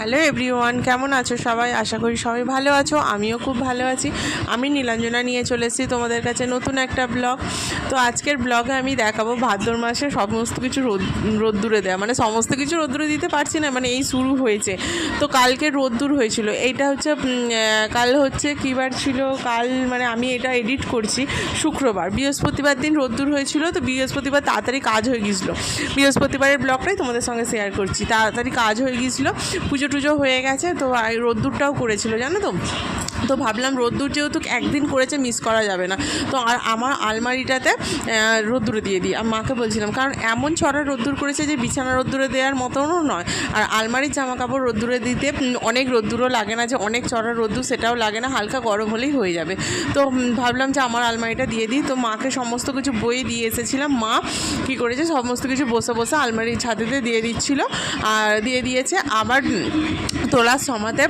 Hello everyone, কেমন আছো সবাই? আশা করি সবাই ভালো আছো, আমিও খুব ভালো আছি। আমি নীলাঞ্জনা নিয়ে চলে এসেছি তোমাদের কাছে নতুন একটা ব্লগ। তো আজকের ব্লগে আমি দেখাবো ভাদ্র মাসে সমস্ত কিছু রোদ, রোদ্দুরে দেওয়া মানে সমস্ত কিছু রোদ্দুরে দিতে পারছি না মানে এই শুরু হয়েছে। তো কালকে রোদ্দুর হয়েছিল। এইটা হচ্ছে কাল হচ্ছে কী বার ছিল? কাল মানে আমি এটা এডিট করছি শুক্রবার। বৃহস্পতিবার দিন রোদ্দুর হয়েছিল, তো বৃহস্পতিবার তাড়াতাড়ি কাজ হয়ে গিয়েছিল। বৃহস্পতিবারের ব্লগটাই তোমাদের সঙ্গে শেয়ার করছি। তাড়াতাড়ি কাজ হয়ে গিয়েছিল পুজো টুজো হয়ে গেছে তো রোদ্দুরটাও করেছিল জানো তো? তো ভাবলাম রোদ্দুর যেহেতু একদিন করেছে মিস করা যাবে না। তো আর আমার আলমারিটাতে রোদ্দুরে দিয়ে দিই। আর মাকে বলছিলাম, কারণ এমন ছড়া রোদ্দুর করেছে যে বিছানা রোদ্দুরে দেওয়ার মতনও নয়। আর আলমারির জামা কাপড় রোদ্দুরে দিতে অনেক রোদ্দুরও লাগে না যে অনেক চড়া রোদ্দুর, সেটাও লাগে না, হালকা গরম হলেই হয়ে যাবে। তো ভাবলাম যে আমার আলমারিটা দিয়ে দিই। তো মাকে সমস্ত কিছু বই দিয়ে এসেছিলাম। মা কী করেছে, সমস্ত কিছু বসে বসে আলমারির ছাদেতে দিয়ে দিচ্ছিল। আর দিয়ে দিয়েছে আবার তোলার সময়তে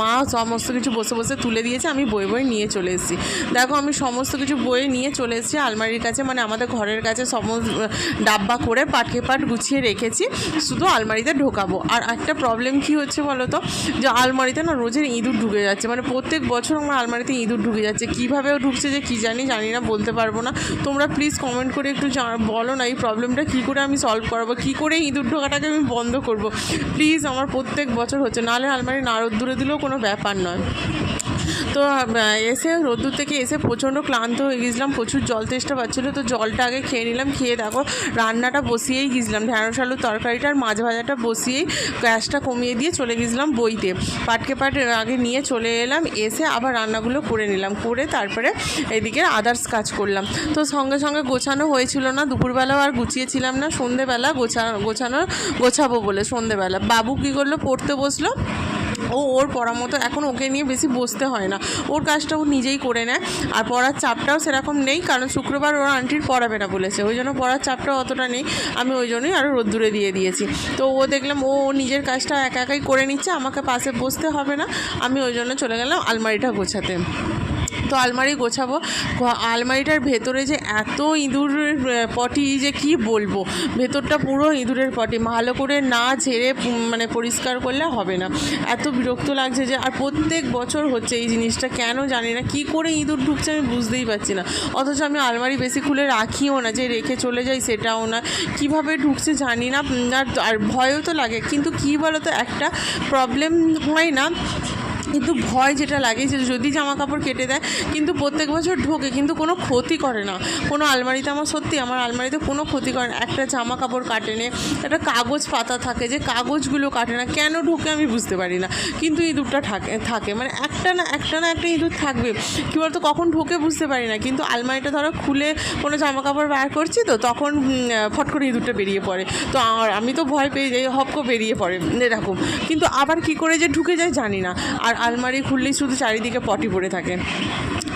মা সমস্ত কিছু বসে বসে তুলে দিয়েছে, আমি বই বই নিয়ে চলে এসেছি। দেখো, আমি সমস্ত কিছু বই নিয়ে চলে এসেছি, আলমারির কাছে মানে আমাদের ঘরের কাছে সমস্ত ডাব্বা করে পাটকে পাট গুছিয়ে রেখেছি, শুধু আলমারিতে ঢোকাবো। আর একটা প্রবলেম কি হচ্ছে বলো তো? যে আলমারিতে না রোজের ইঁদুর ঢুকে যাচ্ছে মানে প্রত্যেক বছর আমার আলমারিতে ইঁদুর ঢুকে যাচ্ছে। কীভাবেও ঢুকছে যে কী জানি জানি না, বলতে পারব না। তোমরা প্লিজ কমেন্ট করে একটু বলো না এই প্রবলেমটা কী করে আমি সলভ করাবো? কী করে ইঁদুর ঢোকাটাকে আমি বন্ধ করব? প্লিজ আমার প্রত্যেক বছর হচ্ছে, নাহলে আলমারি না রোদ্দুরে দিলেও কোনো ব্যাপার নয়। তো এসে রোদ্দুর থেকে এসে প্রচণ্ড ক্লান্ত হয়ে গেছিলাম প্রচুর জল তেষ্টা পাচ্ছিলো, তো জলটা আগে খেয়ে নিলাম, খেয়ে দেখো রান্নাটা বসিয়েই গেছিলাম ঢ্যাঁড়স আলুর তরকারিটা আর মাছ ভাজাটা বসিয়েই গ্যাসটা কমিয়ে দিয়ে চলে গেছিলাম বইতে। পাটকে পাট আগে নিয়ে চলে এলাম, এসে আবার রান্নাগুলো করে নিলাম, করে তারপরে এদিকে আদার্স কাজ করলাম। তো সঙ্গে সঙ্গে গোছানো হয়েছিল না, দুপুরবেলাও আর গুছিয়েছিলাম না, সন্ধেবেলা গোছা গোছানো গোছাবো বলে সন্ধেবেলা। বাবু কী করল, পড়তে বসল ও ওর পড়া মতো এখন ওকে নিয়ে বেশি বসতে হয় না। ওর কাজটা ও নিজেই করে নেয়। আর পড়ার চাপটাও সেরকম নেই, কারণ শুক্রবার ওর আন্টির পড়াবে না বলেছে। ওই জন্য পড়ার চাপটা অতটা নেই। আমি ওই জন্যই আরও রোদ্দুরে দিয়ে দিয়েছি। তো ও দেখলাম ও নিজের কাজটা একা একাই করে নিচ্ছে, আমাকে পাশে বসতে হবে না। আমি ওই জন্য চলে গেলাম আলমারিটা গোছাতে। তো আলমারি গোছাবো। আলমারিটার ভেতরে যে এত ইঁদুরের পটি যে কি বলব? ভেতরটা পুরো ইঁদুরের পটি। ভালো করে না ঝেড়ে মানে পরিষ্কার করলে হবে না। এত বিরক্ত লাগছে যে, আর প্রত্যেক বছর হচ্ছে এই জিনিসটা। কেন জানি না, কি করে ইঁদুর ঢুকছে আমি বুঝতেই পারছি না। অথচ আমি আলমারি বেশি খুলে রাখিও না, যে রেখে চলে যাই সেটাও না। কীভাবে ঢুকছে জানি না আর ভয়ও তো লাগে। কিন্তু কি বলো তো একটা প্রবলেম হয় না। কিন্তু ভয় যেটা লাগে যে যদি জামা কাপড় কেটে দেয়, কিন্তু প্রত্যেক বছর ঢোকে, কিন্তু কোনো ক্ষতি করে না। কোনো আলমারিতে আমার সত্যি আমার আলমারিতে কোনো ক্ষতি করে না। একটা জামা কাপড় কাটে নে, একটা কাগজ পাতা থাকে যে কাগজগুলো কাটে না, কেন ঢোকে আমি বুঝতে পারি না। কিন্তু ইঁদুরটা থাকে থাকে। মানে একটা না একটা না একটা ইঁদুর থাকবে। কী বলতো, কখন ঢোকে বুঝতে পারি না। কিন্তু আলমারিটা ধরো খুলে কোনো জামা কাপড় বার করছি তো, তখন ফট করে ইঁদুরটা বেরিয়ে পড়ে। তো আমি তো ভয় পেয়ে যাই হপকো বেরিয়ে পড়ে, এরকম। কিন্তু আবার কি করে যে ঢুকে যায় জানি না। আর আলমারি খুললেই শুধু চারিদিকে পটি পড়ে থাকে।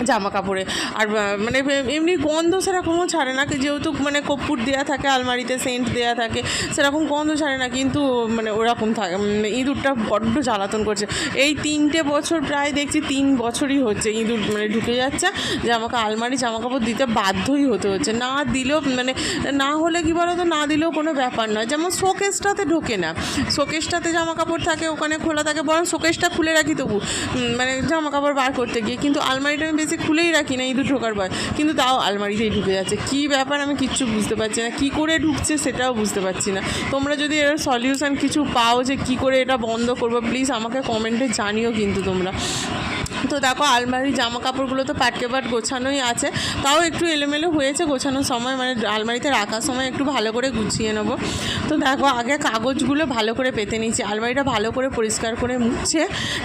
জামা কাপড়ে আর মানে এমনি গন্ধ সেরকমও ছাড়ে না যেহেতু মানে কর্পূর দেওয়া থাকে, আলমারিতে সেন্ট দেওয়া থাকে, সেরকম গন্ধ ছাড়ে না, কিন্তু মানে ওরকম থাকে মানে ইঁদুরটা বড্ড জ্বালাতন করছে। এই তিনটে বছর প্রায় দেখছি তিন বছরই হচ্ছে ইঁদুর মানে ঢুকে যাচ্ছে যে আমাকে আলমারি জামা কাপড় দিতে বাধ্যই হতে হচ্ছে। না দিলেও মানে না হলে কি বলো তো না দিলেও কোনো ব্যাপার নয়। যেমন শোকেসটাতে ঢোকে না, শোকেসটাতে জামা কাপড় থাকে, ওখানে খোলা থাকে, বরং শোকেসটা খুলে রাখি তবু মানে জামা কাপড় বার করতে গিয়ে। কিন্তু আলমারিটা আমি বেশি খুলেই রাখি না ইঁদুর ঢোকার ভয়। কিন্তু তাও আলমারিতেই ঢুকে যাচ্ছে। কি ব্যাপার আমি কিচ্ছু বুঝতে পারছি না। কী করে ঢুকছে সেটাও বুঝতে পারছি না। তোমরা যদি এর সলিউশন কিছু পাও যে কি করে এটা বন্ধ করব প্লিজ আমাকে কমেন্টে জানিও কিন্তু তোমরা। তো দেখো, আলমারির জামা কাপড়গুলো তো পাটকে পাট গোছানোই আছে। তাও একটু এলোমেলো হয়েছে গোছানোর সময় মানে আলমারিতে রাখার সময় একটু ভালো করে গুছিয়ে নেব। তো দেখো, আগে কাগজগুলো ভালো করে পেতে নিচ্ছি আলমারিটা ভালো করে পরিষ্কার করে মুছে,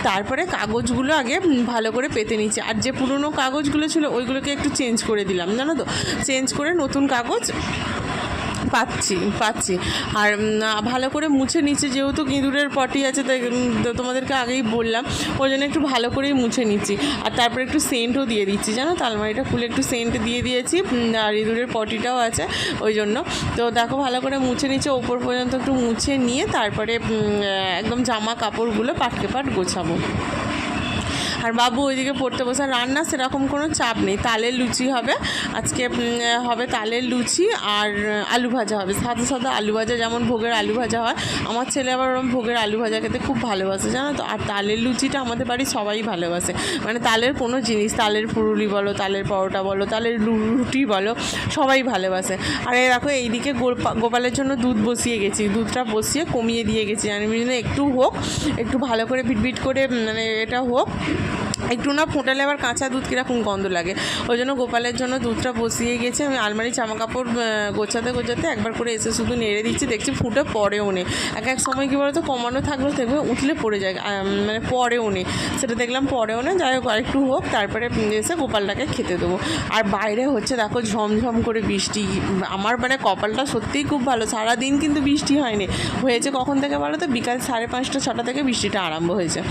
তারপরে কাগজগুলো আগে ভালো করে পেতে নিচ্ছি আর যে পুরনো কাগজগুলো ছিল, ওইগুলোকে একটু চেঞ্জ করে দিলাম, জানো তো? চেঞ্জ করে নতুন কাগজ পাচ্ছি পাচ্ছি। আর ভালো করে মুছে নিচ্ছে, যেহেতু ইঁদুরের পটি আছে, তাই তোমাদেরকে আগেই বললাম, ওই জন্য একটু ভালো করেই মুছে নিচ্ছি। আর তারপরে একটু সেন্টও দিয়ে দিচ্ছি, জানো তো? আলমারিটা খুলে একটু সেন্ট দিয়ে দিয়েছি আর ইঁদুরের পটিটাও আছে, ওই জন্য। তো দেখো, ভালো করে মুছে নিচ্ছে, ওপর পর্যন্ত একটু মুছে নিয়ে, তারপরে একদম জামা কাপড়গুলো পাটকে পাট গোছাবো। আর বাবু ওইদিকে পড়তে বসে রান্না সেরকম কোনো চাপ নেই। তালের লুচি হবে, আজকে হবে তালের লুচি আর আলু ভাজা হবে। সাদা সাদা আলু ভাজা, যেমন ভোগের আলু ভাজা হয়। আমার ছেলে আবার ওরকম ভোগের আলু ভাজা খেতে খুব ভালোবাসে, জানো তো? আর তালের লুচিটা আমাদের বাড়ির সবাই ভালোবাসে। মানে তালের কোনো জিনিস, তালের পুরুলি বলো, তালের পরোটা বলো, তালের রুটি বলো, সবাই ভালোবাসে। আর এই দেখো, এইদিকে গোপা- গোপালের জন্য দুধ বসিয়ে গেছি। দুধটা বসিয়ে কমিয়ে দিয়ে গেছি আমি একটু হোক, একটু ভালো করে বিটবিট করে মানে এটা হোক। একটু না ফোটালে আবার কাঁচা দুধ কীরকম গন্ধ লাগে। ওই জন্য গোপালের জন্য দুধটা বসিয়ে গেছে। আমি আলমারি জামা কাপড় গোছাতে গোছাতে একবার করে এসে শুধু নেড়ে দিচ্ছি, দেখছি ফুটে পরেও নেই। এক এক সময় কী বলতো, কমানো থাকলেও দেখবে উঠলে পড়ে যায় মানে পরেও নেই। সেটা দেখলাম পরেও নেই যাই হোক আরেকটু হোক, তারপরে এসে গোপালটাকে খেতে দেবো। আর বাইরে হচ্ছে দেখো ঝমঝম করে বৃষ্টি। আমার মানে কপালটা সত্যিই খুব ভালো, সারাদিন কিন্তু বৃষ্টি হয়নি। হয়েছে কখন থেকে বলো তো বিকাল সাড়ে পাঁচটা, ছটা থেকে বৃষ্টিটা আরম্ভ হয়েছে।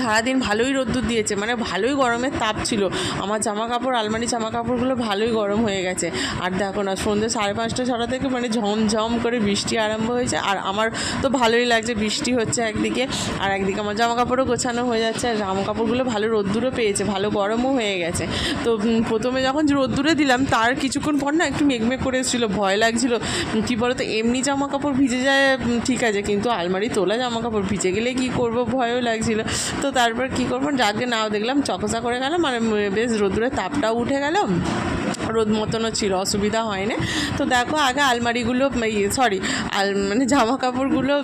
সারাদিন ভালোই রোদ্দুর দিয়েছে মানে ভালোই গরমের তাপ ছিল। আমার জামা কাপড় আলমারি জামা কাপড়গুলো ভালোই গরম হয়ে গেছে। আর দেখো না, সন্ধ্যে সাড়ে পাঁচটা, ছটা থেকে মানে ঝমঝম করে বৃষ্টি আরম্ভ হয়েছে। আর আমার তো ভালোই লাগছে, বৃষ্টি হচ্ছে একদিকে, আর একদিকে আমার জামা কাপড়ও গোছানো হয়ে যাচ্ছে। আর জামা কাপড়গুলো ভালো রোদ্দুরও পেয়েছে, ভালো গরমও হয়ে গেছে। তো প্রথমে যখন রোদ্দুরে দিলাম, তার কিছুক্ষণ পর না একটু মেঘমেঘ করে এসেছিল, ভয় লাগছিল। কী বলো তো এমনি জামা কাপড় ভিজে যায় ঠিক আছে, কিন্তু আলমারি তোলা জামা কাপড় ভিজে গেলে কি করব, ভয়ও লাগছিল। তো তারপর কি করব? যাকে নাও দেখলাম চকচা করে গেলাম, আর বেশ রোদ্রের তাপটাও উঠে গেল। রোদ মতনও ছিল, অসুবিধা হয় না তো দেখো আগে আলমারিগুলো সরি আল মানে জামা কাপড়গুলো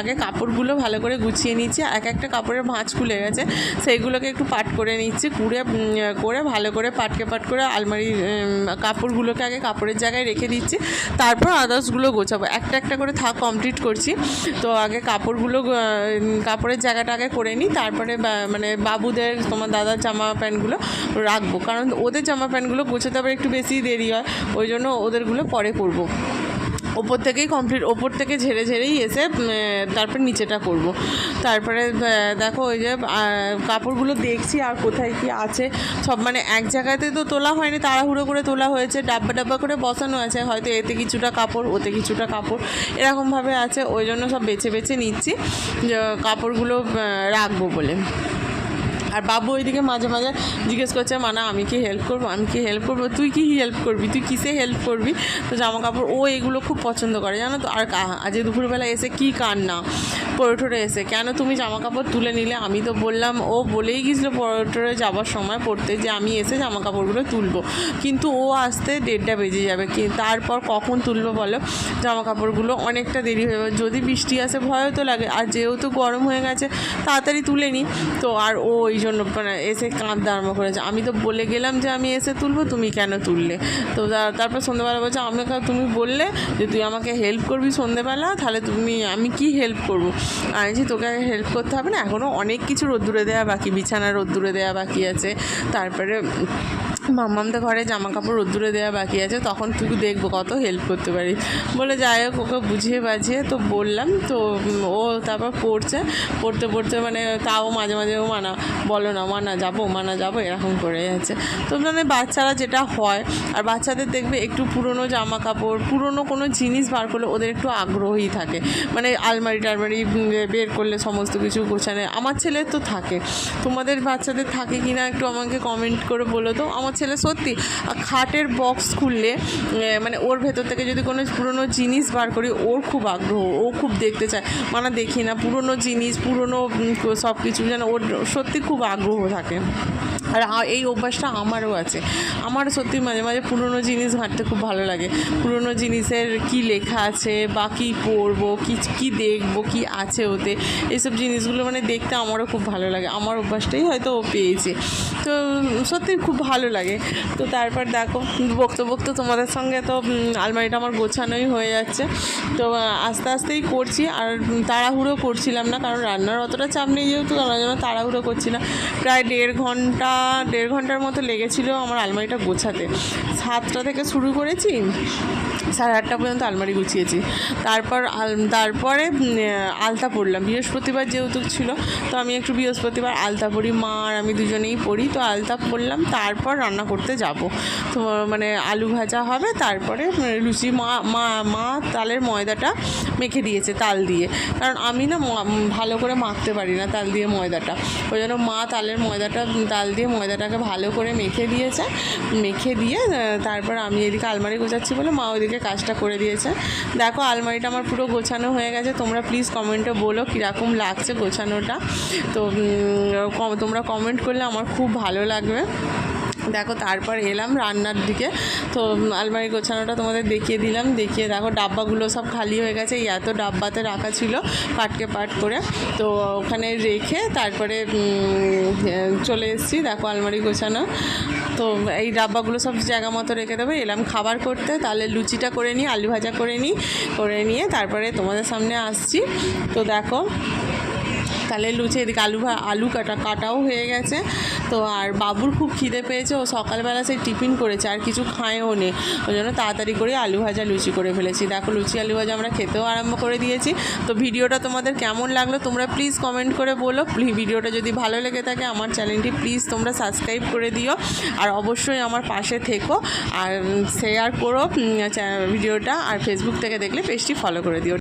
আগে কাপড়গুলো ভালো করে গুছিয়ে নিচ্ছি। এক একটা কাপড়ের ভাঁজ খুলে গেছে। সেইগুলোকে একটু পাট করে নিচ্ছি, কুড়ে করে ভালো করে পাটকে পাট করে আলমারি কাপড়গুলোকে আগে কাপড়ের জায়গায় রেখে দিচ্ছি। তারপর আদার্সগুলো গোছাবো। একটা একটা করে থাক কমপ্লিট করছি। তো আগে কাপড়গুলো কাপড়ের জায়গাটা আগে করে নিই। তারপরে মানে বাবুদের, তোমার দাদার জামা প্যান্টগুলো রাখব। কারণ ওদের জামা প্যান্টগুলো গোছাতে আবার একটু বেশি দেরি হয়, ওই জন্য ওদেরগুলো পরে করব। ওপর থেকেই কমপ্লিট ওপর থেকে ঝেড়ে ঝেড়েই এসে তারপর নিচেটা করব। তারপরে দেখো ওই যে কাপড়গুলো দেখছি আর কোথায় কি আছে। সব মানে এক জায়গাতে তো তোলা হয়নি, তাড়াহুড়ো করে তোলা হয়েছে, ডাব্বা ডাব্বা করে বসানো আছে, হয়তো এতে কিছুটা কাপড়, ওতে কিছুটা কাপড়, এরকমভাবে আছে, ওই জন্য সব বেছে বেছে নিচ্ছি কাপড়গুলো রাখব বলে। আর বাবু ওইদিকে মাঝে মাঝে জিজ্ঞেস করছে, মানা, আমি কি হেল্প করব? আমি কি হেল্প করব? তুই কি হেল্প করবি? তুই কিসে হেল্প করবি? তো জামা কাপড় ও এগুলো খুব পছন্দ করে, জানো তো? আর আজকে দুপুরবেলা এসে কি কান্না? পরোটোরে এসে, কেন তুমি জামা কাপড় তুলে নিলে? আমি তো বললাম, ও বলেই গেছিল পরোটোরে যাবার সময় পড়তে যে আমি এসে জামা কাপড়গুলো তুলবো। কিন্তু ও আসতে দেড়টা বেজে যাবে। তারপর কখন তুলবো বলো? জামা কাপড়গুলো অনেকটা দেরি হয়ে যাবে। যদি বৃষ্টি আসে ভয়ও তো লাগে। আর যেহেতু গরম হয়ে গেছে, তাড়াতাড়ি তুলে নিই তো আর ও ওই জন্য মানে এসে কাঁদতে আরম্ভ করেছে। আমি তো বলে গেলাম যে আমি এসে তুলবো, তুমি কেন তুললে? তো তারপর সন্ধ্যেবেলা বলছে, আমাকে তুমি বললে যে তুই আমাকে হেল্প করবি সন্ধ্যেবেলা, তাহলে তুমি, আমি কি হেল্প করব? আমি যে তোকে হেল্প করতে হবে না। এখনও অনেক কিছু রোদ্দুরে দেওয়া বাকি, বিছানা রোদ্দুরে দেওয়া বাকি আছে। তারপরে মাম্মামদের ঘরে জামা কাপড় রোদ্দুরে দেওয়া বাকি আছে, তখন তুই দেখব কত হেল্প করতে পারি। বলে যাই হোক, ওকে বুঝিয়ে বাঝিয়ে তো বললাম, তো ও তারপর পড়ছে, পড়তে পড়তে মানে তাও মাঝে মাঝে ও মানা, বলো না, মানা, যাব মানা, যাব, এরকম করে যাচ্ছে তো মানে বাচ্চারা যেটা হয়, আর বাচ্চাদের দেখবে একটু পুরনো জামা কাপড় পুরনো কোনো জিনিস বার করলে ওদের একটু আগ্রহী থাকে। মানে আলমারি টালমারি বের করলে সমস্ত কিছু গোছানে আমার ছেলের তো থাকে। তোমাদের বাচ্চাদের থাকে কি না একটু আমাকে কমেন্ট করে বলো তো, আমার ছেলে সত্যি খাটের বক্স খুললে মানে ওর ভেতর থেকে যদি কোনো পুরনো জিনিস বার করি, ওর খুব আগ্রহ, ও খুব দেখতে চায়। মানে দেখি না, পুরনো জিনিস, পুরনো সব কিছু যেন ওর সত্যি খুব আগ্রহ থাকে। আর এই অভ্যাসটা আমারও আছে। আমার সত্যি মাঝে মাঝে পুরনো জিনিস ঘাঁটতে খুব ভালো লাগে। পুরনো জিনিসের কি লেখা আছে বা কী পড়ব, কি, কী দেখব, কি আছে ওতে এইসব জিনিসগুলো মানে দেখতে আমারও খুব ভালো লাগে। আমার অভ্যাসটাই হয়তো ও পেয়েছে। তো সত্যি খুব ভালো লাগে। তো তারপর দেখো, বকতে বকতে তোমাদের সঙ্গে তো আলমারিটা আমার গোছানোই হয়ে যাচ্ছে। তো আস্তে আস্তেই করছি আর তাড়াহুড়ো করছিলাম না, কারণ রান্নার অতটা চাপ নেই যেহেতু জন্য তাড়াহুড়ো করছি না। প্রায় দেড় ঘণ্টা দেড় ঘণ্টার মতো লেগেছিল আমার আলমারিটা গোছাতে। সাতটা থেকে শুরু করেছি। সাড়ে আটটা পর্যন্ত আলমারি গুছিয়েছি। তারপর আল- তারপরে আলতা পড়লাম বৃহস্পতিবার যেহেতু ছিল, তো আমি একটু বৃহস্পতিবার আলতা পড়ি মা আর আমি দুজনেই পড়ি তো আলতা পড়লাম তারপর রান্না করতে যাব। তো মানে আলু ভাজা হবে, তারপরে লুচি। মা মা মা তালের ময়দাটা মেখে দিয়েছে তাল দিয়ে। কারণ আমি না ভালো করে মাখতে পারি না তাল দিয়ে ময়দাটা। ওই জন্য মা তালের ময়দাটা তাল দিয়ে ময়দাটাকে ভালো করে মেখে দিয়েছে। মেখে দিয়ে তারপর আমি এদিকে আলমারি গোছাচ্ছি বলে মা ওইদিকে কাজটা করে দিয়েছে। দেখো, আলমারিটা আমার পুরো গোছানো হয়ে গেছে। তোমরা প্লিজ কমেন্টে বলো কীরকম লাগছে গোছানোটা। তো তোমরা কমেন্ট করলে আমার খুব ভালো লাগবে। দেখো, তারপর এলাম রান্নার দিকে। তো আলমারি গোছানোটা তোমাদের দেখিয়ে দিলাম। দেখিয়ে দেখো, ডাব্বাগুলো সব খালি হয়ে গেছে। এই এত ডাব্বাতে রাখা ছিল পাটকে পাট করে। তো, ওখানে রেখে তারপরে চলে এসেছি, দেখো, আলমারি গোছানো। তো, এই ডাব্বাগুলো সব জায়গা মতো রেখে দেবো। এলাম খাবার করতে, তাহলে লুচিটা করে নিই, আলু ভাজা করে নিই, করে নিয়ে তারপরে তোমাদের সামনে আসছি। তো দেখো তাহলে লুচি, এদিকে আলু আলু কাটা, কাটাও হয়ে গেছে। তো আর বাবুর খুব খিদে পেয়েছে, ও সকালবেলা সেই টিফিন করেছে, আর কিছু খায়ও নে। ওই জন্য তাড়াতাড়ি করে আলু ভাজা লুচি করে ফেলেছি। দেখো, লুচি, আলু ভাজা আমরা খেতেও আরম্ভ করে দিয়েছি। তো ভিডিওটা তোমাদের কেমন লাগল, তোমরা প্লিজ কমেন্ট করে বলো। ভিডিওটা যদি ভালো লেগে থাকে, আমার চ্যানেলটি প্লিজ তোমরা সাবস্ক্রাইব করে দিও। আর অবশ্যই আমার পাশে থেকো, আর শেয়ার করো ভিডিওটা, আর ফেসবুক থেকে দেখলে পেজটি ফলো করে দিও।